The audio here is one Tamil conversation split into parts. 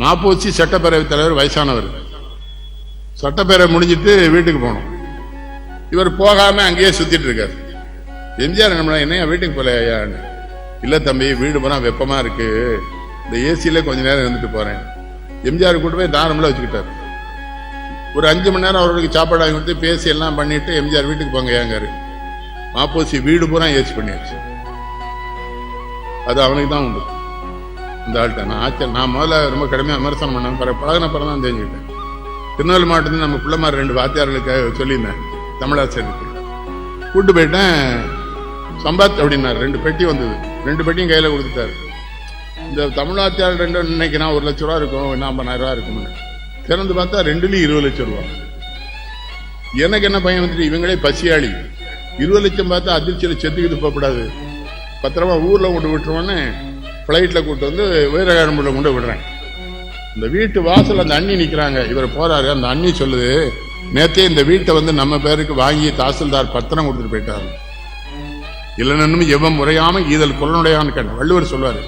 மாப்போச்சி சட்டப்பேரவைத் தலைவர் வயசானவர். சட்டப்பேரவை முடிஞ்சிட்டு வீட்டுக்கு போனோம். இவர் போகாம அங்கேயே சுத்திட்டு இருக்காரு. எம்ஜிஆர் என்ன என்னையா வீட்டுக்கு போலையான்னு இல்லை தம்பி வீடு போனால் வெப்பமாக இருக்கு. இந்த ஏசியில் கொஞ்ச நேரம் இருந்துட்டு போகிறேன் எம்ஜிஆர் கூட்டு போய் தாரம்ல வச்சுக்கிட்டார். ஒரு அஞ்சு மணி நேரம் அவர்களுக்கு சாப்பாடு வாங்கி கொடுத்து பேசி எல்லாம் பண்ணிட்டு எம்ஜிஆர் வீட்டுக்கு போங்க ஏங்காரு மாப்போசி வீடு பூரா ஏசி பண்ணியாச்சு. அது அவனுக்கு தான் உண்டு. இந்த ஆள்கிட்ட நான் ஆச்சரியம் நான் முதல்ல ரொம்ப கடுமையாக விமர்சனம் பண்ணேன். பிறகு பழகின பிறகு தான் தெரிஞ்சுக்கிட்டேன். திருநெல்வேலி மாவட்டத்தில் நம்ம பிள்ளைமார் ரெண்டு வாத்தியார்களுக்கு சொல்லியிருந்தேன். தமிழாசிரியருக்கு. கூட்டு போயிட்டேன். சம்பாத் அப்படின்னாரு. ரெண்டு பெட்டி வந்தது. ரெண்டு பெட்டியும் கையில் கொடுத்துட்டாரு. இந்த தமிழ் வாத்தியார் ரெண்டு இன்னைக்கு நான் ஒரு லட்ச ரூபா இருக்கும் என்ன ஐம்பதாயிரம் ரூபா இருக்கும்னு. திறந்து பார்த்தா ரெண்டுலேயும் இருபது லட்சம் ரூபா. எனக்கு என்ன பையன் வந்துட்டு இவங்களே பசியாளி. இருபது லட்சம் பார்த்தா அதிர்ச்சியில் செத்துக்கிட்டு போகக்கூடாது. பத்திரமா ஊரில் கொண்டு விட்டுருவோன்னு ஃப்ளைட்டில் கூட்டு வந்து வீரகாரம்புல கொண்டு விடுறேன். இந்த வீட்டு வாசல் அந்த அண்ணி நிற்கிறாங்க இவர் போகிறாரு அந்த அண்ணி சொல்லுது நேற்றே இந்த வீட்டை வந்து நம்ம பேருக்கு வாங்கி தாசில்தார் பத்திரம் கொடுத்துட்டு போயிட்டாரு. இல்லைன்னு எவன் முறையாமல் ஈதல் குரலுடையான்னு கேட்டேன். வள்ளுவர் சொல்லுவார்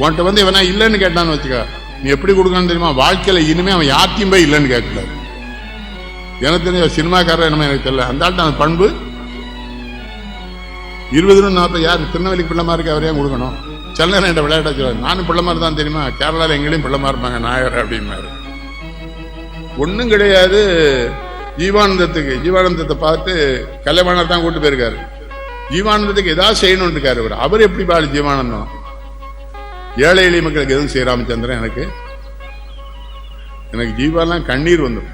உன்கிட்ட வந்து இவனா இல்லைன்னு கேட்டான்னு வச்சுக்க. நீ எப்படி கொடுக்கணும்னு தெரியுமா? வாழ்க்கையில் இனிமே அவன் யார்த்தையும் போய் இல்லைன்னு கேட்கக்கூடாது. எனக்கு தெரிஞ்ச சினிமாக்காரர் என்னமோ எனக்கு தெரியல. அந்த ஆள்கிட்ட அந்த பண்பு இருபது நாற்பது யார் திருநெல்வேலிக்கு பிள்ளை மாதிரி அவரையும் கொடுக்கணும். சில நேரம் என்கிட்ட விளையாட சொல்லுவாரு நானும் பிள்ளைமாரி தான் தெரியுமா? கேரளாவில் எங்களையும் பிள்ளைமா இருப்பாங்க நாயர் அப்படின்னாரு ஒன்றும் கிடையாது. ஜீவானந்தத்துக்கு ஜீவானந்தத்தை பார்த்து கல்யாணம் தான் கூட்டு போயிருக்காரு. ஜீவானந்தத்துக்கு ஏதாவது செய்யணும்னு இருக்காரு அவர். அவர் எப்படி பாரு ஜீவானந்தம்? ஏழை எளிய மக்களுக்கு எதுவும் செய்ய ராமச்சந்திரன் எனக்கு? எனக்கு ஜீவாலாம் கண்ணீர் வந்துடும்.